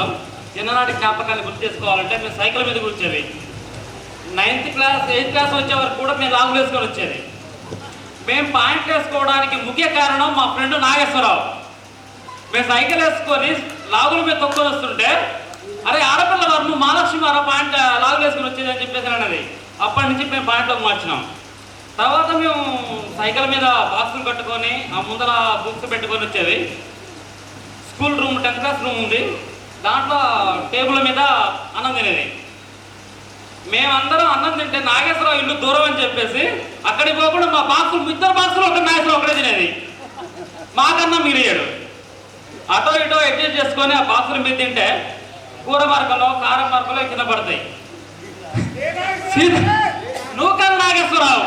ప్రకారం చిన్ననాటి జ్ఞాపకాన్ని గుర్తు చేసుకోవాలంటే మేము సైకిల్ మీద కూర్చేది నైన్త్ క్లాస్ ఎయిత్ క్లాస్ వచ్చే వరకు కూడా మేము లాగులు వేసుకొని వచ్చేది. మేము పాయింట్ వేసుకోవడానికి ముఖ్య కారణం మా ఫ్రెండ్ నాగేశ్వరరావు. మేము సైకిల్ వేసుకొని లాగుల మీద తొక్కొని వస్తుంటే అరే ఆడపిల్ల వర్మ మహాలక్ష్మి వారు పాయింట్ లాగులు వేసుకొని వచ్చేది అని చెప్పేసి అన్నది. అప్పటి నుంచి మేము పాయింట్లోకి మార్చినాం. తర్వాత మేము సైకిల్ మీద బాక్సులు కట్టుకొని ఆ ముందర బుక్స్ పెట్టుకొని వచ్చేది. School room tenth class room ఉంది. దాంట్లో టేబుల్ మీద అన్నం తినేది. మేమందరం అన్నం తింటే నాగేశ్వరరావు ఇల్లు దూరం అని చెప్పేసి అక్కడికి పోకుండా మా బాక్సులు ఇద్దరు బాక్సులు ఒక నాగేశ్వరరావు ఒకటే తినేది. మాకన్నా మిగిలియాడు. అటో ఇటో అడ్జస్ట్ చేసుకొని ఆ బాక్సుల మీద తింటే కూర మార్కలో కారం మార్కలో కింద పడతాయి. నూకల్ నాగేశ్వరరావు.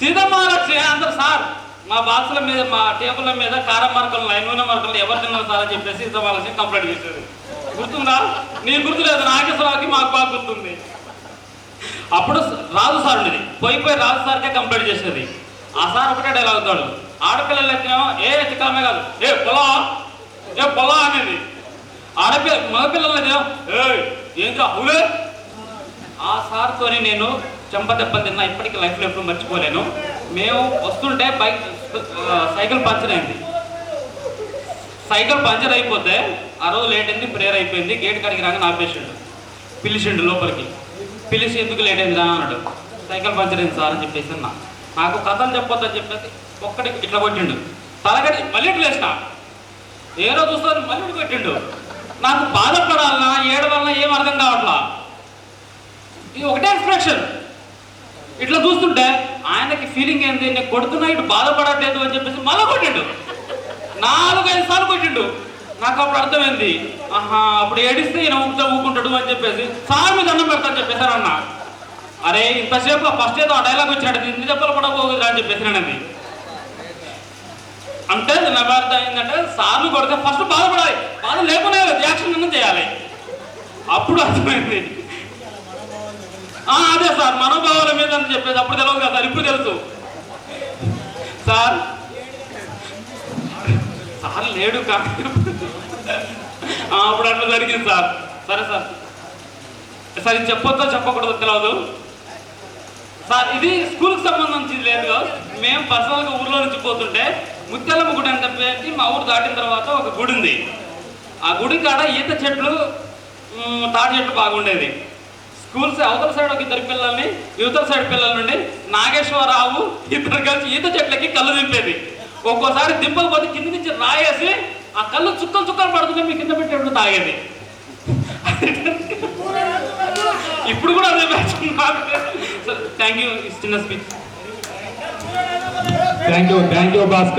కదా నాగేశ్వరరావు అందరు సార్. మా బాక్సుల మీద మా టేబుల్ మీద కారం మరకలు నూనె మరకలు ఎవరు తిన్నారు సార్ అని చెప్పేసి ఇద్దరు కంప్లైంట్ చేసేది. గుర్తుందా? నీకు గుర్తులేదు నాగేశ్వరరావుకి మాకు బాగా గుర్తుంది. అప్పుడు రాజు సార్ ఉండేది. పోయి పోయి రాజు సార్కే కంప్లైంట్ చేసేది. ఆ సార్ ఒకటే డైలాగ్ అవుతాడు. ఆడపిల్లలు ఎత్తినేమో ఏ చిక్కలమే కాదు. ఏ పొలా? ఏ పొలా అనేది. ఆడపిల్ల మగపిల్లలు ఎత్తినేమో ఏ ఏంటి అవులే? ఆ సార్తోని నేను చెంప దెబ్బలు తిన్నా. ఇప్పటికీ లైఫ్లో ఎప్పుడు మర్చిపోలేను. మేము వస్తుంటే బైక్ సైకిల్ పంచర్ అయింది. సైకిల్ పంచర్ అయిపోతే ఆ రోజు లేట్ అయింది ప్రేయర్ అయిపోయింది గేట్ కాడికి రాగా ఆపేసిండు. పిలిచిండు లోపలికి. పిలిచి ఎందుకు లేట్ అయింది రా అన్నాడు. సైకిల్ పంచర్ అయింది సార్ అని చెప్పేసి అన్నా. నాకు కథలు చెప్పొద్దని చెప్పేసి ఒక్కటి ఇట్లా కొట్టిండు. తలగడి మళ్ళీ ఇట్లా వేసిన ఏ రోజు చూస్తారు మళ్ళీ ఇటు కొట్టిండు. నాకు బాధపడాలన్నా ఏడవలన ఏం అర్థం కావట్లా. ఇది ఒకటే ఎక్స్ప్రెషన్ ఇట్లా చూస్తుంటే ఆయనకి ఫీలింగ్ ఏంది? నేను కొడుతున్నా ఇటు బాధపడట్లేదు అని చెప్పేసి మళ్ళీ కొట్టిండు. నాలుగైదు సార్లు కొట్టిండు. నాకు అప్పుడు అర్థమైంది. ఆహా అప్పుడు ఏడిస్తే ఈయన ఊపుతా ఊకుంటాడు అని చెప్పేసి సార్ మీద అన్నం పెడతాను చెప్పేశారు అన్న. అరే ఇంతసేపు ఫస్ట్ ఏదో ఆ డైలాగ్ వచ్చినట్టు ఇన్ని చెప్పలు పడకపోదు అని చెప్పేసినానది అంటే నా అర్థం ఏంటంటే సార్లు కొడితే ఫస్ట్ బాధపడాలి. బాధ లేకుండా రియాక్షన్ చేయాలి. అప్పుడు అర్థమైంది. అదే సార్ మనోభావాల మీద అని చెప్పేది అప్పుడు తెలియదు కదా సార్ ఇప్పుడు తెలుసు. సార్ సార్ లేడు కానీ అప్పుడు అట్లా జరిగింది సార్. సరే సార్. సార్ ఇది చెప్పొద్దో చెప్పకూడదో తెలియదు సార్ ఇది స్కూల్కి సంబంధించి లేదు. మేము పర్సనల్గా ఊర్లో నుంచి పోతుంటే ముత్యాలమ్మ గుడి అని చెప్పేసి మా ఊరు దాటిన తర్వాత ఒక గుడి ఉంది. ఆ గుడి కాడ ఈత చెట్లు తాటి చెట్లు బాగుండేది స్కూల్స్ అవతల సైడ్ ఒక ఇద్దరు పిల్లల్ని యువతల సైడ్ పిల్లల నుండి నాగేశ్వరరావు ఇద్దరు కలిసి ఈత చెట్లకి కళ్ళు దింపేది. ఒక్కోసారి దింపకపోతే కింద నుంచి రాయేసి ఆ కళ్ళు చుక్కలు చుక్కలు పడుతుంటే మీ కింద పెట్టేప్పుడు తాగేది. ఇప్పుడు కూడా అదే బ్యాచ్ థ్యాంక్ యూ చిన్న speech thank you thank you Bhaskar